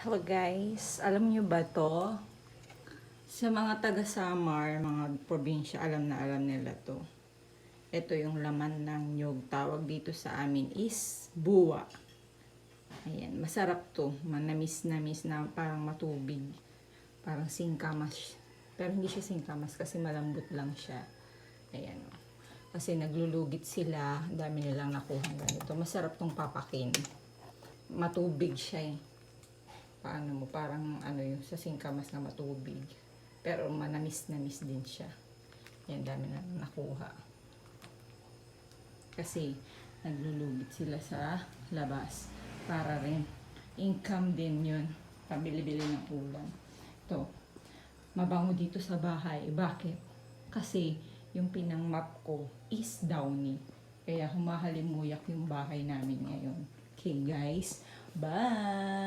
Hello guys, alam nyo ba to? Sa mga taga Samar, mga probinsya, alam na alam nila to. Ito yung laman ng nyug. Tawag dito sa amin is buwa. Ayan, masarap to. Manamis-namis na parang matubig. Parang singkamas. Pero hindi siya singkamas kasi malambot lang siya. Ayan. oh. Kasi naglulugit sila, dami nilang nakuha ganito. Masarap tong papakin. Matubig siya eh paano mo, parang ano yung sa singkamas na matubig. Pero manamis-namis din siya. Yan, dami na nakuha. Kasi, naglulugit sila sa labas. Para rin, income din yun. Pabili-bili ng ulam. Ito, mabango dito sa bahay. Bakit? Kasi, yung pinang-map ko is downy. Kaya humahalimuyak yung bahay namin ngayon. Okay guys, bye!